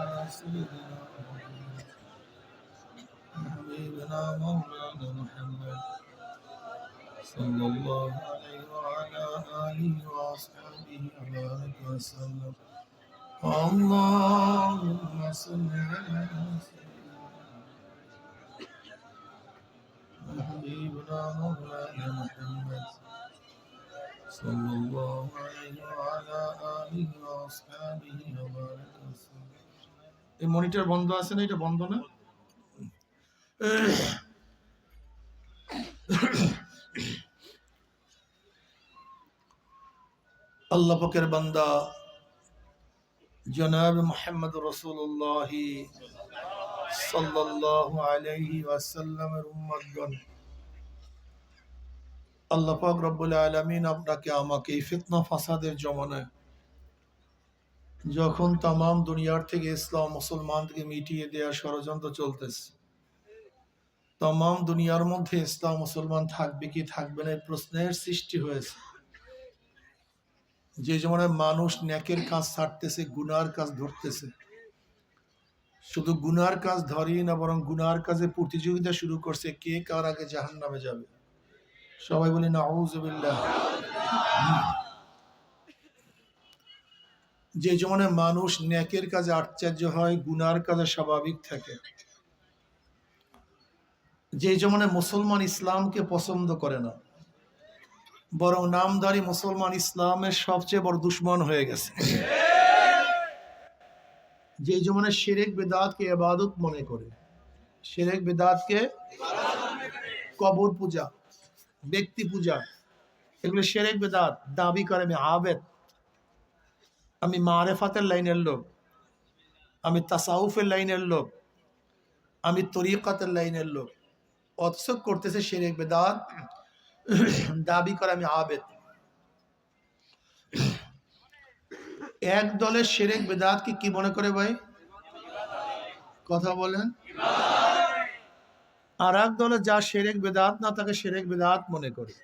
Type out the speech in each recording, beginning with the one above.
سيدنا محمد حبيبنا مولانا محمد صلى الله عليه وعلى آله وأصحابه وبارك وسلم اللهم صل على سيدنا حبيبنا مولانا محمد صلى الله عليه وعلى آله وأصحابه এই মনিটর বন্ধ আছে না, এটা বন্ধ না? আল্লাহ পাকের বান্দা জনাব মোহাম্মদ রসুল্লাহ সাল্লাল্লাহু আলাইহি ওয়াসাল্লামের উম্মতগণ। আল্লাহ পাক রব্বুল আলামিন আপনাকে আমাকে এই ফিতনা, ফাসাদের জমানায় যখন তামাম দুনিয়ার থেকে ইসলাম মুসলমানকে মিটিয়ে দেওয়ার ষড়যন্ত্র চলতেছে, তামাম দুনিয়ার মধ্যে ইসলাম মুসলমান থাকবে কি থাকবে না প্রশ্নের সৃষ্টি হয়েছে। যে জমানায় মানুষ ন্যাকের কাজ ছাড়তেছে, গুনার কাজ ধরতেছে। শুধু গুনার কাজ ধরেই না, বরং গুনার কাজে প্রতিযোগিতা শুরু করছে। কে কার আগে জাহান নামে যাবে? সবাই বলি না যে জমানায় মানুষ ন্যাকের কাজে আশ্চর্য হয়, গুনার কাজে স্বাভাবিক থাকে। যে জমানায় মুসলমান ইসলামকে পছন্দ করে না, বরং নামদারি মুসলমান ইসলামের সবচেয়ে বড় দুশ্মন হয়ে গেছে। যে জমানায় সেরেক বেদাতকে এবাদত মনে করে সেরেক বেদাতকে কবর পূজা, ব্যক্তি পূজা, এগুলো শেরেক বেদাত, দাবি করে আমি আবেদ। আমি মারেফাতের লাইনের লোক, আমি তাসাউফের লাইনের লোক, আমি তরিকাতের লাইনের লোক। অথচ করতেছে সেরেক বেদাত, দাবি করে আমি আবেদ। এক দলের সেরেক বেদাতকে কি মনে করে ভাই? কথা বলেন। আর এক দলে যা সেরেক বেদাত না, তাকে সেরেক বেদাত মনে করে।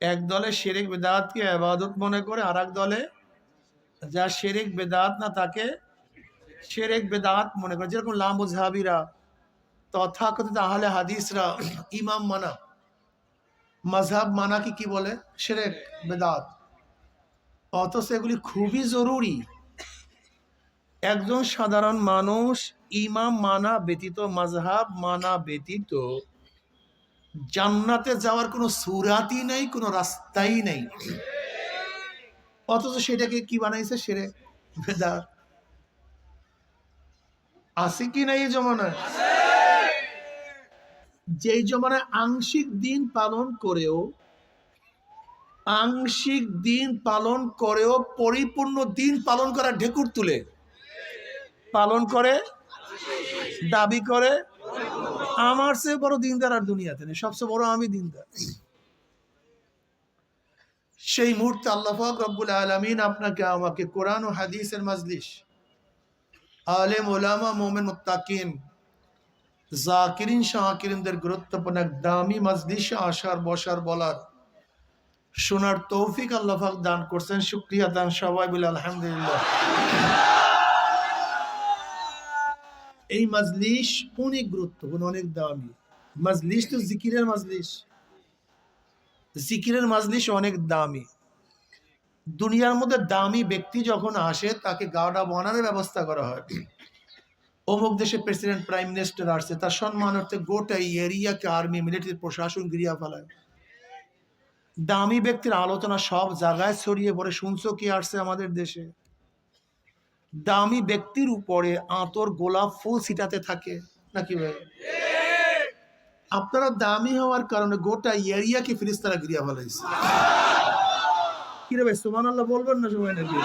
এক দলে সেরেক বেদাতকে আবাদত মনে করে, আর এক দলে যা শেরেক বেদাত না তাকে শেরেক বেদাত মনে করে। যেরকম লামুজহাবিরা তথাকথিত আহলে হাদিসরা ইমাম মানা মাঝহাব মানা কি কি বলে? সেরেক বেদাত। অথচ এগুলি খুবই জরুরি। একজন সাধারণ মানুষ ইমাম মানা ব্যতীত মাঝহাব মানা ব্যতীত জান্নাতে যাওয়ার কোনো সুরাতই নেই, কোনো রাস্তাই নেই। অথচ সেটাকে কি বানাইছে? সেরে বেদাত আছে কি নাই এই জমানায়? যেই জমানায় আংশিক দিন পালন করেও, আংশিক দিন পালন করেও পরিপূর্ণ দিন পালন করা ঢেকুর তুলে। পালন করে, দাবি করে, আমার চেয়ে বড় দিনদার আর দুনিয়াতে নেই। সবচেয়ে বড় আমি দিনদার। সেই মুহূর্তে আল্লাহ রব্বুল আলমিন আপনাকে, আমাকে কোরআন ও হাদিসের মাজলিস। আলেম ওলামা মোমেন, মুত্তাকিন, জাকিরিন শাহকিরিনদের গুরুত্বপূর্ণ এক দামি মাজলিসে আসার, বসার, বলার শোনার তৌফিক আল্লাহ দান করছেন। শুক্রিয়া দান সবাই বলে আলহামদুলিল্লাহ। এই মাজলিস অনেক গুরুত্বপূর্ণ, অনেক দামি। মাজলিস তো জিকিরের মাজলিস। জিকিরের মাজলিস অনেক দামি। দুনিয়ার মধ্যে দামি ব্যক্তি যখন আসে, তাকে গাওয়া বানানোর ব্যবস্থা করা হয়। অমুক দেশে প্রেসিডেন্ট, প্রাইম মিনিস্টার আসছে, তার সম্মানার্থে গোটা এই এরিয়াকে আর্মি, মিলিটারি প্রশাসন গিরিয়া ফেলায়। দামি ব্যক্তির আলোচনা সব জায়গায় ছড়িয়ে পড়ে, শুনছো কি আসছে আমাদের দেশে? দামি ব্যক্তির উপরে আতর গোলাপ ফুল ছিটাতে থাকে, নাকি ভাই? আপনারা দামি হওয়ার কারণে গোটা এরিয়াকে ফিরিস্তারা গিরিয়া ফেলাইছে। কিরে ভাই সুমান আল্লাহ বলবেন না সময় নাকি?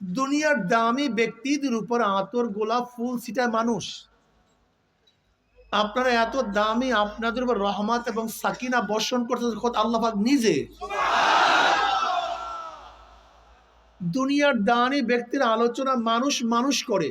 দুনিয়ার দামি ব্যক্তিদের উপর আতর গোলাপ ফুল ছিটায় মানুষ। আপনারা এত দামি আপনাদের উপর রহমত এবং সাকিনা বর্ষণ করতে আল্লাহ নিজে। দুনিয়ার দানি ব্যক্তির আলোচনা মানুষ মানুষ করে।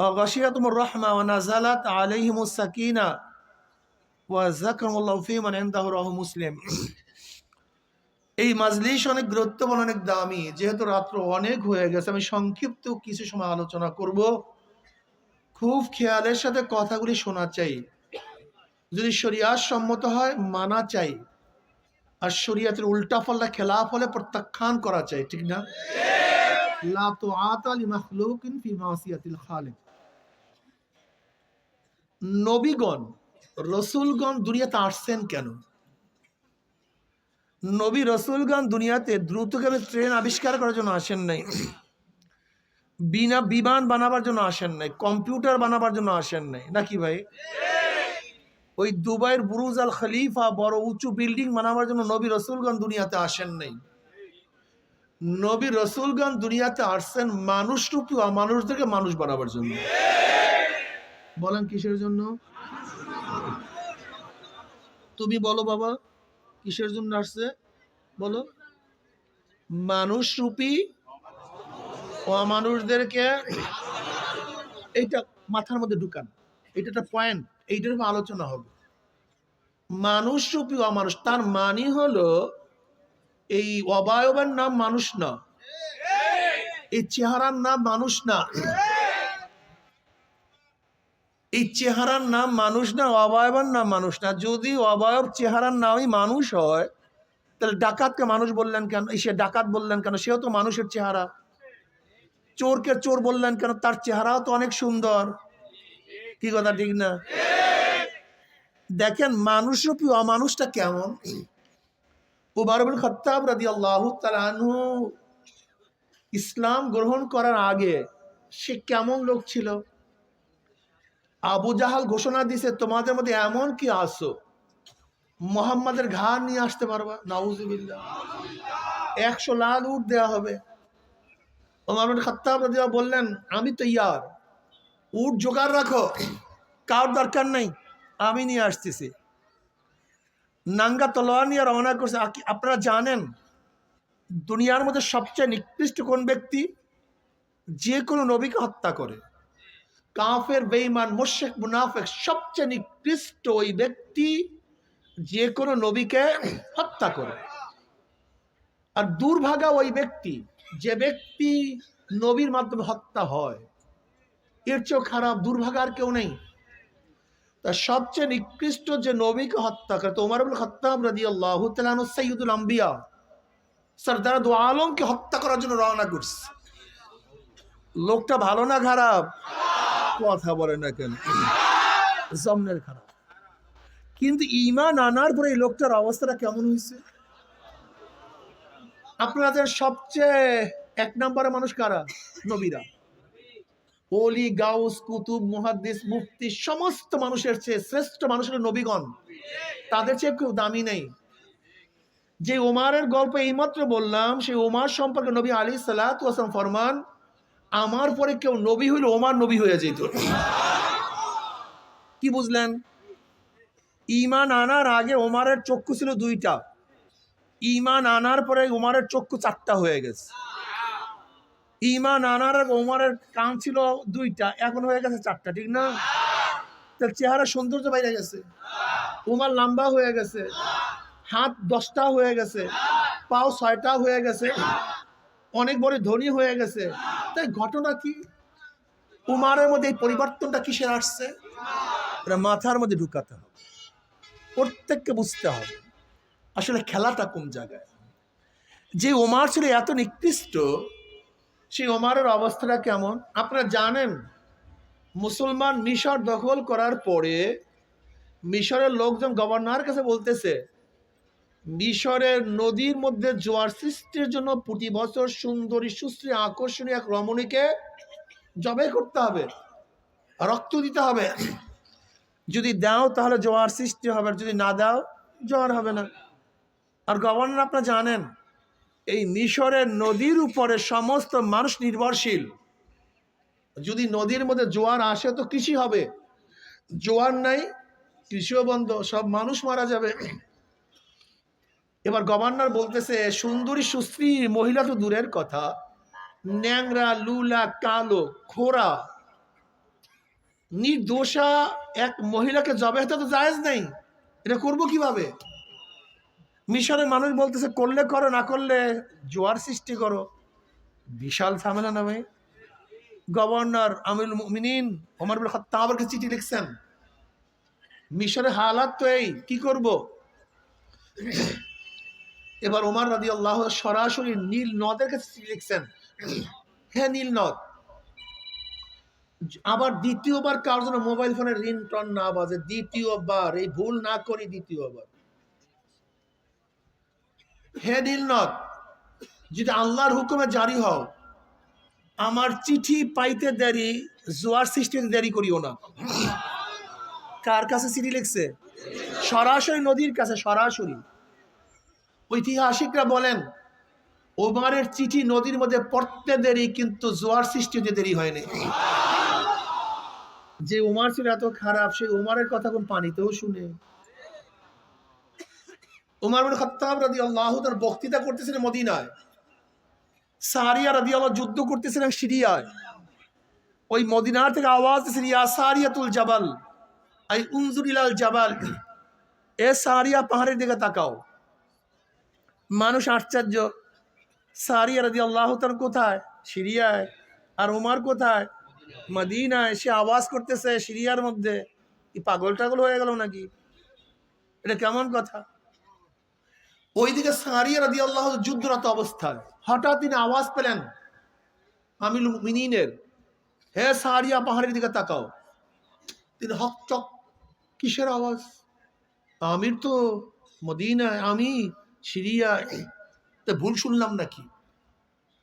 وغشيتهم الرحمة ونزلت عليهم السكينة وذكرهم الله في من عنده رواه مسلم এই মাজলিস অনেক গুরুত্বপূর্ণ অনেক দামি যেহেতু রাত্র অনেক হয়ে গেছে আমি সংক্ষিপ্ত কিছু সময় আলোচনা করব খুব খেয়ালের সাথে কথাগুলি শোনা চাই যদি শরিয়ার সম্মত হয় মানা চাই আর শরিয়াতের উল্টা পাল্টা খেলাফ হলে প্রত্যাখ্যান করা চাই ঠিক না লা তুআতা মাসিয়াতিল খালিক। নবীগণ, রসুলগণ দুনিয়াতে আসছেন কেন? নবী রসুলগণ দুনিয়াতে দ্রুতগামী ট্রেন আবিষ্কার করার জন্য আসেন নাই। বিনা বিমান বানাবার জন্য আসেন নাই, কম্পিউটার বানাবার জন্য আসেন নাই। নাকি ভাই? ওই দুবাইয়ের বুরুজ আল খলিফা বড় উঁচু বিল্ডিং বানাবার জন্য নবী রসুলগণ দুনিয়াতে আসেন নাই। নবী রসুলগণ দুনিয়াতে আসছেন মানুষ রূপী মানুষদেরকে মানুষ বানাবার জন্য। বলেন কিসের জন্য? তুমি বলো বাবা, কিসের জন্য আসছে? বলো। মানুষ রূপী অমানুষদেরকে এইটা মাথার মধ্যে ঢুকান। এটা একটা পয়েন্ট এইটার আলোচনা হবে। মানুষ রূপী অমানুষ, তার মানে হলো এই অবায়বের নাম মানুষ না। এই চেহারার নাম মানুষ না। এই চেহারার নাম মানুষ না অবয়বের নাম মানুষ না। যদি অবয়ব চেহারার নামই মানুষ হয়, তাহলে ডাকাতকে মানুষ বললেন কেন? সে ডাকাত বললেন কেন? সেও তো মানুষের চেহারা। চোরকে চোর বললেন কেন? তার চেহারাও তো অনেক সুন্দর। কি কথা, ঠিক না? দেখেন, মানুষরূপী অমানুষটা কেমন? উমারুল খত্তাব রাদি আল্লাহ তালু ইসলাম গ্রহণ করার আগে সে কেমন লোক ছিল? আবু জাহাল ঘোষণা দিছে, তোমাদের মধ্যে এমন কি আসো মোহাম্মদের ঘাড় নিয়ে আসতে পারবা? নাউজুবিল্লাহ। একশো লাল উঠ দেওয়া হবে। ওমর খাত্তাব রাদিয়াল্লাহু বললেন, আমি তো ইয়ার উঠ জোগাড় রাখো। কার দরকার নেই। আমি নিয়ে আসতেছি। নাঙ্গা তলোয়ার নিয়ে রওনা করছে। আপনারা জানেন, দুনিয়ার মধ্যে সবচেয়ে নিকৃষ্ট কোন ব্যক্তি? যে কোনো নবীকে হত্যা করে। কাফের বেইমান মোশেক মুনাফেক, সবচেয়ে নিকৃষ্ট ওই ব্যক্তি যে কোনো নবীকে হত্যা করে। আর দুর্ভাগা ওই ব্যক্তি, যে ব্যক্তি নবীর মাধ্যমে হত্যা হয়। এর চেয়েও খারাপ দুর্ভাগা আর কেউ নেই। তা সবচেয়ে নিকৃষ্ট যে নবীকে হত্যা করে, তো উমার আবুল খত্তাব রাদি আল্লাহ সৈয়দুল আম্বিয়া সরদার দু আলমকে হত্যা করার জন্য রওনা করছে। লোকটা ভালো না খারাপ? কথা বলে না কেন? জমনের খারাপ। কিন্তু ইমান আনার পরে এই লোকটার অবস্থাটা কেমন হয়েছে? আপনাদের সবচেয়ে এক নম্বরে মানুষ কারা? নবীরা। অলি গাউস, কুতুব, মুহাদ্দিস, মুফতি, সমস্ত মানুষের চেয়ে শ্রেষ্ঠ মানুষের নবীগণ। তাদের চেয়ে কেউ দামি নেই। যে ওমারের গল্প এইমাত্র বললাম সেই ওমার সম্পর্কে নবী আলী সালাম ফরমান, আমার পরে কেউ নবী হইলে ওমার নবী হয়ে যেত কি বুঝলেন? ইমান আনার আগে ওমারের চক্ষু ছিল দুইটা। ইমান আনার পরে ওমারের চক্ষু চারটা হয়ে গেছে। ইমান আনার ওমারের কান ছিল দুইটা, এখন হয়ে গেছে চারটা, ঠিক না? তার চেহারা সৌন্দর্য বাইরে গেছে। উমার লম্বা হয়ে গেছে, হাত দশটা হয়ে গেছে, পাও ছয়টা হয়ে গেছে, অনেক বড় ধনী হয়ে গেছে। তাই ঘটনা কি? উমারের মধ্যে এই পরিবর্তনটা কিসের আসছে? এটা মাথার মধ্যে ঢুকাতে হবে। প্রত্যেককে বুঝতে হবে, আসলে খেলাটা কোন জায়গায়? যে ওমার ছিল এত নিকৃষ্ট সেই ওমারের অবস্থাটা কেমন? আপনারা জানেন, মুসলমান মিশর দখল করার পরে মিশরের লোকজন গভর্নর কাছে বলতেছে, মিশরের নদীর মধ্যে জোয়ার সৃষ্টির জন্য প্রতি বছর সুন্দরী, সুশ্রী, আকর্ষণীয় এক রমণীকে জবে করতে হবে, রক্ত দিতে হবে। যদি দাও তাহলে জোয়ার সৃষ্টি হবে যদি না দাও, জোয়ার হবে না। আর গভর্নর, আপনারা জানেন এই মিশরের নদীর উপরে সমস্ত মানুষ নির্ভরশীল। যদি নদীর মধ্যে জোয়ার আসে তো কৃষি হবে। জোয়ার নাই, কৃষিও বন্ধ, সব মানুষ মারা যাবে। এবার গভর্নর বলতেছে, সুন্দরী সুশ্রী মহিলা তো দূরের কথা। ন্যাংরা, লুলা, কালো খোরা নির্দোষা এক মহিলাকে জবে তো জায়েজ নেই। এটা করব কীভাবে? মিশরের মানুষ বলতেছে, করলে করো, না করলে জোয়ার সৃষ্টি করো। বিশাল ঝামেলা না ভাই? গভর্নর আমিরুল বিন খাত্তাবের কাছে চিঠি লিখছেন। মিশরের হালাত তো এই, কি করব? এবার ওমর রাদি আল্লাহ সরাসরি নীল নদের কাছে চিঠি লিখছেন। হ্যাঁ নীল নদ, আবার দ্বিতীয়বার কার জন্য মোবাইল ফোনের রিংটন না বাজে? দ্বিতীয়বার, এই ভুল না করি দ্বিতীয়বার। হে নীলনদ যদি আল্লাহর হুকুমে জারি হও, আমার চিঠি পাইতে দেরি, জোয়ার সৃষ্টিতে দেরি করিও না। কার কাছে চিঠি লিখছে? সরাসরি নদীর কাছে, সরাসরি। ঐতিহাসিকরা বলেন ওমারের চিঠি নদীর মধ্যে পড়তে দেরি, কিন্তু জোয়ার সৃষ্টিতে দেরি হয়নি যে উমার ছিল এত খারাপ, সেই উমারের কথা কোন পানিতেও শুনে। উমার বিন খাত্তাব রাদি আল্লাহ তার বক্তৃতা করতেছিলেন মদিনায়। সারিয়া রাদি আল্লাহ যুদ্ধ করতেছিলেন সিরিয়ায়। ওই মদিনার থেকে আওয়াজ দিয়েছেন, ইয়া সারিয়াতুল জাবাল, আই উনজুরিলাল জাবাল, এ সারিয়া পাহাড়ের দিকে তাকাও। মানুষ আশ্চর্য, সারিয়া রাদি আল্লাহ তার কোথায়? সিরিয়ায়। আর উমার কোথায়? মদিনায়। সে আওয়াজ করতেছে সিরিয়ার মধ্যে, কি পাগল টাগল হয়ে গেল নাকি? এটা কেমন কথা? ওইদিকে সারিয়া রাদি আল্লাহ যুদ্ধরত অবস্থায়। হঠাৎ তিনি আওয়াজ পেলেন, আমিল মিনিনের হে সারিয়া পাহাড়ের দিকে তাকাও। তিনি হক হকচক কিসের আওয়াজ? আমির তো মদিনায়, আমি সিরিয়ায়। তা ভুল শুনলাম নাকি?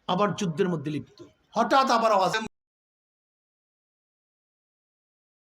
আবার যুদ্ধের মধ্যে লিপ্ত। হঠাৎ আবার আওয়াজ